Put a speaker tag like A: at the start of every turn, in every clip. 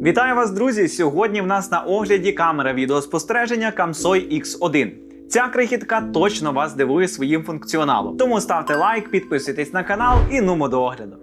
A: Вітаю вас, друзі! Сьогодні в нас на огляді камера відеоспостереження Камсой X1. Ця крихітка точно вас дивує своїм функціоналом. Тому ставте лайк, підписуйтесь на канал і нумо до огляду.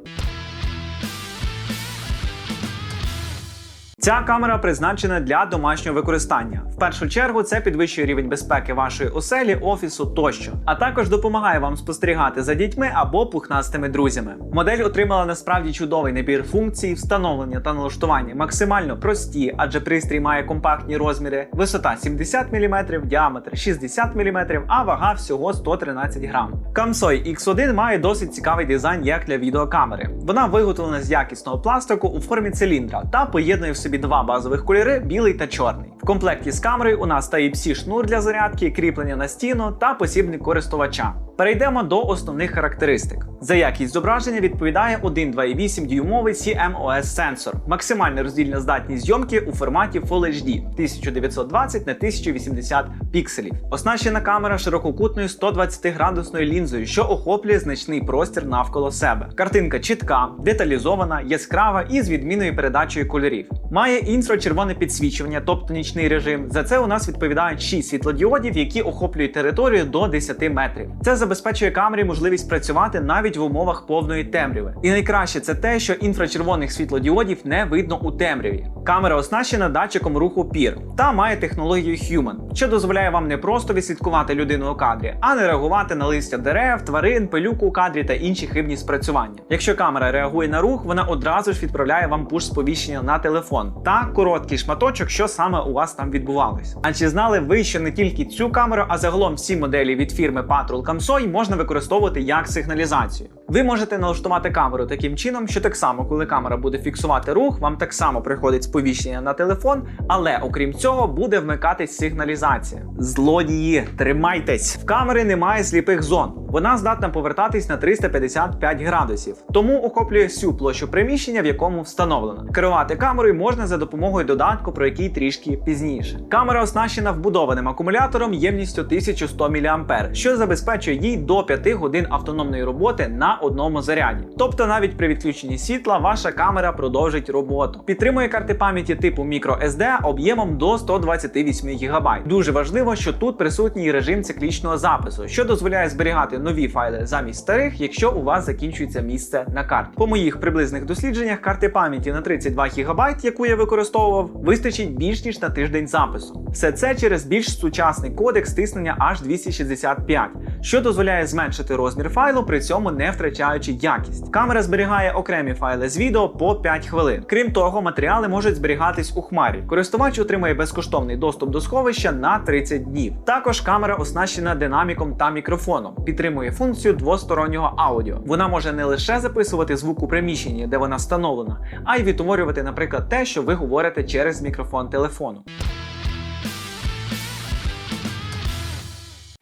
A: Ця камера призначена для домашнього використання. В першу чергу це підвищує рівень безпеки вашої оселі, офісу тощо, а також допомагає вам спостерігати за дітьми або пухнастими друзями. Модель отримала насправді чудовий набір функцій, встановлення та налаштування максимально прості, адже пристрій має компактні розміри, висота 70 мм, діаметр 60 мм, а вага всього 113 грам. Camsoi X1 має досить цікавий дизайн як для відеокамери. Вона виготовлена з якісного пластику у формі циліндра та поєднує в собі два базових кольори білий та чорний. В комплекті з камерою у нас Type-C шнур для зарядки, кріплення на стіну та посібник користувача. Перейдемо до основних характеристик. За якість зображення відповідає 1,2,8 дюймовий CMOS сенсор, максимальна роздільна здатність зйомки у форматі Full HD 1920 на 1080 пікселів. Оснащена камера ширококутною 120 градусною лінзою, що охоплює значний простір навколо себе. Картинка чітка, деталізована, яскрава і з відмінною передачею кольорів. Має інфрачервоне підсвічування, тобто нічний режим. За це у нас відповідають 6 світлодіодів, які охоплюють територію до 10 метрів. Це забезпечує камері можливість працювати навіть в умовах повної темряви. І найкраще це те, що інфрачервоних світлодіодів не видно у темряві. Камера оснащена датчиком руху PIR та має технологію Human, що дозволяє вам не просто відслідкувати людину у кадрі, а не реагувати на листя дерев, тварин, пилюку у кадрі та інші хибні спрацювання. Якщо камера реагує на рух, вона одразу ж відправляє вам пуш-сповіщення на телефон та короткий шматочок, що саме у вас там відбувалось. А чи знали ви, що не тільки цю камеру, а загалом всі моделі від фірми Patrol Camsoi можна використовувати як сигналізацію? Ви можете налаштувати камеру таким чином, що так само, коли камера буде фіксувати рух, вам так само приходить сповіщення на телефон, але окрім цього буде вмикатись сигналізація. Злодії, тримайтесь! В камери немає сліпих зон. Вона здатна повертатись на 355 градусів, тому охоплює всю площу приміщення, в якому встановлено. Керувати камерою можна за допомогою додатку, про який трішки пізніше. Камера оснащена вбудованим акумулятором ємністю 1100 мА, що забезпечує їй до 5 годин автономної роботи на одному заряді. Тобто навіть при відключенні світла ваша камера продовжить роботу. Підтримує карти пам'яті типу microSD об'ємом до 128 ГБ. Дуже важливо, що тут присутній режим циклічного запису, що дозволяє зберігати нові файли замість старих, якщо у вас закінчується місце на карті. По моїх приблизних дослідженнях карти пам'яті на 32 ГБ, яку я використовував, вистачить більш ніж на тиждень запису. Все це через більш сучасний кодек стиснення H265, що дозволяє зменшити розмір файлу, при цьому не втрачаючи якість. Камера зберігає окремі файли з відео по 5 хвилин. Крім того, матеріали можуть зберігатись у хмарі. Користувач отримує безкоштовний доступ до сховища на 30 днів. Також камера оснащена динаміком та мікрофоном, підтримує функцію двостороннього аудіо. Вона може не лише записувати звук у приміщенні, де вона встановлена, а й відтворювати, наприклад, те, що ви говорите через мікрофон телефону.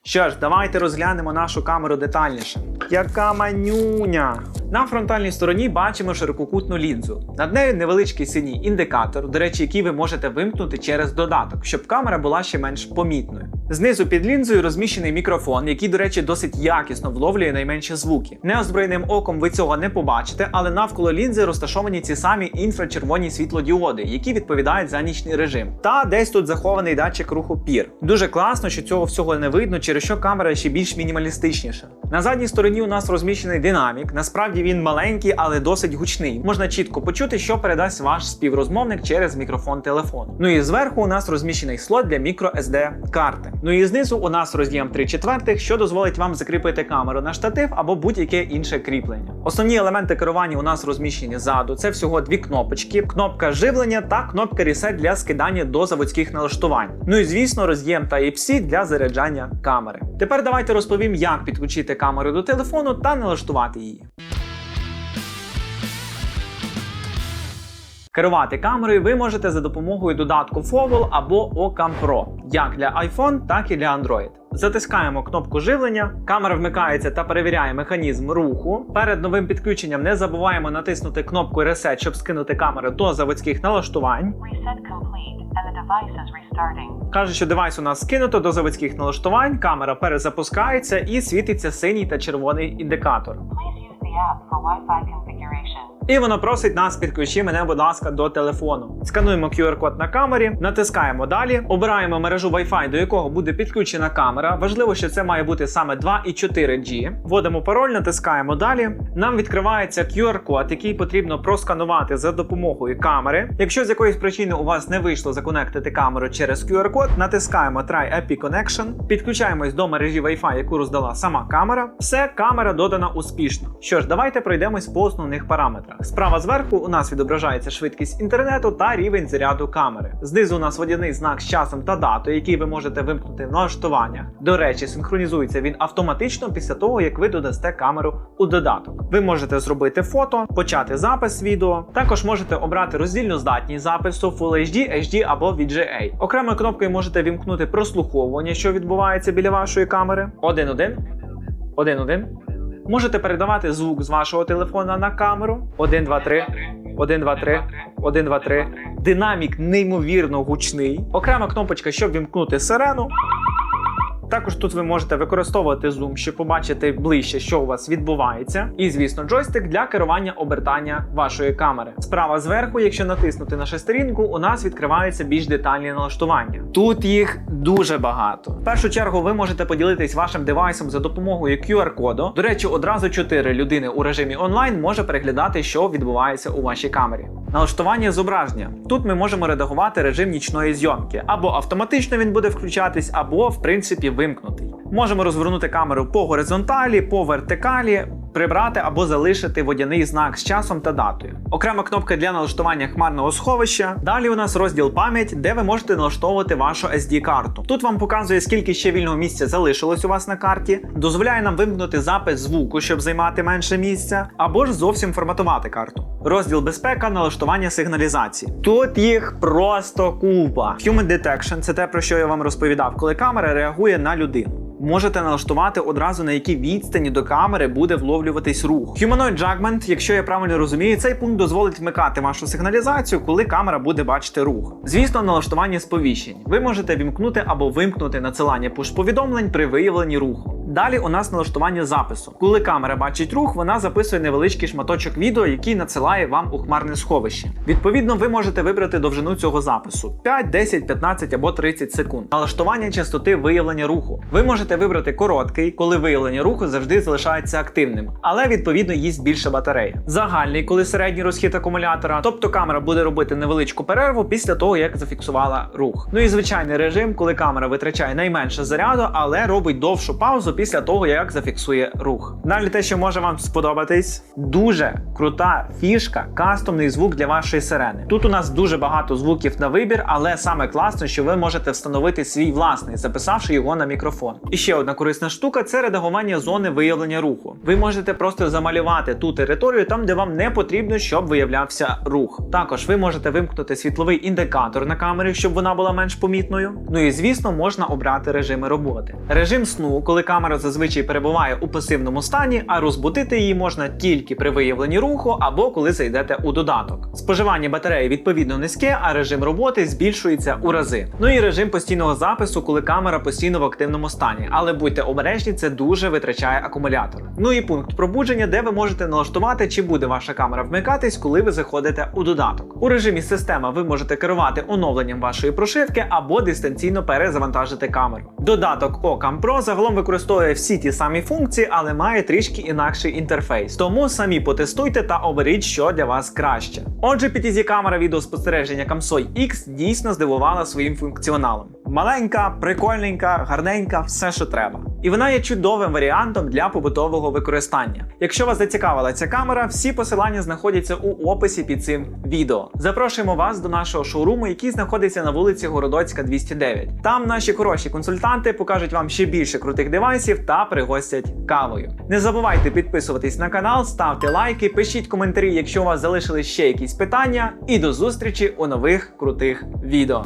A: Що ж, давайте розглянемо нашу камеру детальніше. Яка манюня! На фронтальній стороні бачимо ширококутну лінзу. Над нею невеличкий синій індикатор, до речі, який ви можете вимкнути через додаток, щоб камера була ще менш помітною. Знизу під лінзою розміщений мікрофон, який, до речі, досить якісно вловлює найменші звуки. Неозброєним оком ви цього не побачите, але навколо лінзи розташовані ці самі інфрачервоні світлодіоди, які відповідають за нічний режим. Та десь тут захований датчик руху PIR. Дуже класно, що цього всього не видно, через що камера ще більш мінімалістичніша. На задній стороні у нас розміщений динамік. Насправді він маленький, але досить гучний. Можна чітко почути, що передасть ваш співрозмовник через мікрофон телефону. Ну і зверху у нас розміщений слот для microSD карти. Ну і знизу у нас роз'єм 3 четвертих, що дозволить вам закріпити камеру на штатив або будь-яке інше кріплення. Основні елементи керування у нас розміщені ззаду. Це всього дві кнопочки: кнопка живлення та кнопка Reset для скидання до заводських налаштувань. Ну і звісно, роз'єм Type-C для заряджання камери. Тепер давайте розповім, як підключити камеру до телефону та налаштувати її. Керувати камерою ви можете за допомогою додатку Fovel або Ocam Pro, як для iPhone, так і для Android. Затискаємо кнопку живлення, камера вмикається та перевіряє механізм руху. Перед новим підключенням не забуваємо натиснути кнопку Reset, щоб скинути камеру до заводських налаштувань.
B: Reset complete and the device is restarting.
A: Каже, що девайс у нас скинуто до заводських налаштувань, камера перезапускається і світиться синій та червоний індикатор.
B: Please use the app for Wi-Fi.
A: І воно просить нас підключи мене, будь ласка, до телефону. Скануємо QR-код на камері, натискаємо далі, обираємо мережу Wi-Fi, до якого буде підключена камера. Важливо, що це має бути саме 2 і 4G. Вводимо пароль, натискаємо далі. Нам відкривається QR-код, який потрібно просканувати за допомогою камери. Якщо з якоїсь причини у вас не вийшло законектити камеру через QR-код, натискаємо Try API Connection, підключаємось до мережі Wi-Fi, яку роздала сама камера. Все, камера додана успішно. Що ж, давайте пройдемось по основних параметрах. Справа зверху у нас відображається швидкість інтернету та рівень заряду камери. Знизу у нас водяний знак з часом та датою, який ви можете вимкнути в налаштуваннях. До речі, синхронізується він автоматично після того, як ви додасте камеру у додаток. Ви можете зробити фото, почати запис відео. Також можете обрати роздільну здатність запису Full HD, HD або VGA. Окремою кнопкою можете вімкнути прослуховування, що відбувається біля вашої камери. 1.1, 1.1. Можете передавати звук з вашого телефона на камеру. 1, 2, 3, 1, 2, 3, 1, 2, 3. Динамік неймовірно гучний. Окрема кнопочка, щоб вімкнути сирену. Також тут ви можете використовувати зум, щоб побачити ближче, що у вас відбувається. І, звісно, джойстик для керування обертання вашої камери. Справа зверху, якщо натиснути на шестерінку, у нас відкриваються більш детальні налаштування. Тут їх дуже багато. В першу чергу ви можете поділитись вашим девайсом за допомогою QR-коду. До речі, одразу 4 людини у режимі онлайн може переглядати, що відбувається у вашій камері. Налаштування зображення. Тут ми можемо редагувати режим нічної зйомки. Або автоматично він буде включатись, або в принципі вимкнутий. Можемо розвернути камеру по горизонталі, по вертикалі. Прибрати або залишити водяний знак з часом та датою. Окрема кнопка для налаштування хмарного сховища. Далі у нас розділ пам'ять, де ви можете налаштовувати вашу SD-карту. Тут вам показує, скільки ще вільного місця залишилось у вас на карті, дозволяє нам вимкнути запис звуку, щоб займати менше місця, або ж зовсім форматувати карту. Розділ безпека, налаштування сигналізації. Тут їх просто купа. Human Detection – це те, про що я вам розповідав, коли камера реагує на людину. Можете налаштувати одразу на якій відстані до камери буде вловлюватись рух. Humanoid Judgment, якщо я правильно розумію, цей пункт дозволить вмикати вашу сигналізацію, коли камера буде бачити рух. Звісно, налаштування сповіщень. Ви можете вімкнути або вимкнути надсилання пуш-повідомлень при виявленні руху. Далі у нас налаштування запису. Коли камера бачить рух, вона записує невеличкий шматочок відео, який надсилає вам у хмарне сховище. Відповідно, ви можете вибрати довжину цього запису: 5, 10, 15 або 30 секунд. Налаштування частоти виявлення руху. Ви можете вибрати короткий, коли виявлення руху завжди залишається активним, але відповідно їсть більше батарея. Загальний, коли середній розхід акумулятора, тобто камера буде робити невеличку перерву після того, як зафіксувала рух. Ну і звичайний режим, коли камера витрачає найменше заряду, але робить довшу паузу після того, як зафіксує рух. Далі те, що може вам сподобатись, дуже крута фішка, кастомний звук для вашої сирени. Тут у нас дуже багато звуків на вибір, але саме класно, що ви можете встановити свій власний, записавши його на мікрофон. І ще одна корисна штука це редагування зони виявлення руху. Ви можете просто замалювати ту територію там, де вам не потрібно, щоб виявлявся рух. Також ви можете вимкнути світловий індикатор на камері, щоб вона була менш помітною. Ну і звісно, можна обрати режими роботи. Режим сну, коли камера зазвичай перебуває у пасивному стані, а розбудити її можна тільки при виявленні руху або коли зайдете у додаток. Споживання батареї відповідно низьке, а режим роботи збільшується у рази. Ну і режим постійного запису, коли камера постійно в активному стані. Але будьте обережні, це дуже витрачає акумулятор. Ну і пункт пробудження, де ви можете налаштувати, чи буде ваша камера вмикатись, коли ви заходите у додаток. У режимі система ви можете керувати оновленням вашої прошивки або дистанційно перезавантажити камеру. Додаток Ocam Pro загалом використовує всі ті самі функції, але має трішки інакший інтерфейс. Тому самі потестуйте та оберіть, що для вас краще. Отже, PTZ камера відеоспостереження Камсой X дійсно здивувала своїм функціоналом. Маленька, прикольненька, гарненька, все, що треба. І вона є чудовим варіантом для побутового використання. Якщо вас зацікавила ця камера, всі посилання знаходяться у описі під цим відео. Запрошуємо вас до нашого шоуруму, який знаходиться на вулиці Городоцька, 209. Там наші хороші консультанти покажуть вам ще більше крутих девайсів та пригостять кавою. Не забувайте підписуватись на канал, ставте лайки, пишіть коментарі, якщо у вас залишились ще якісь питання. І до зустрічі у нових крутих відео.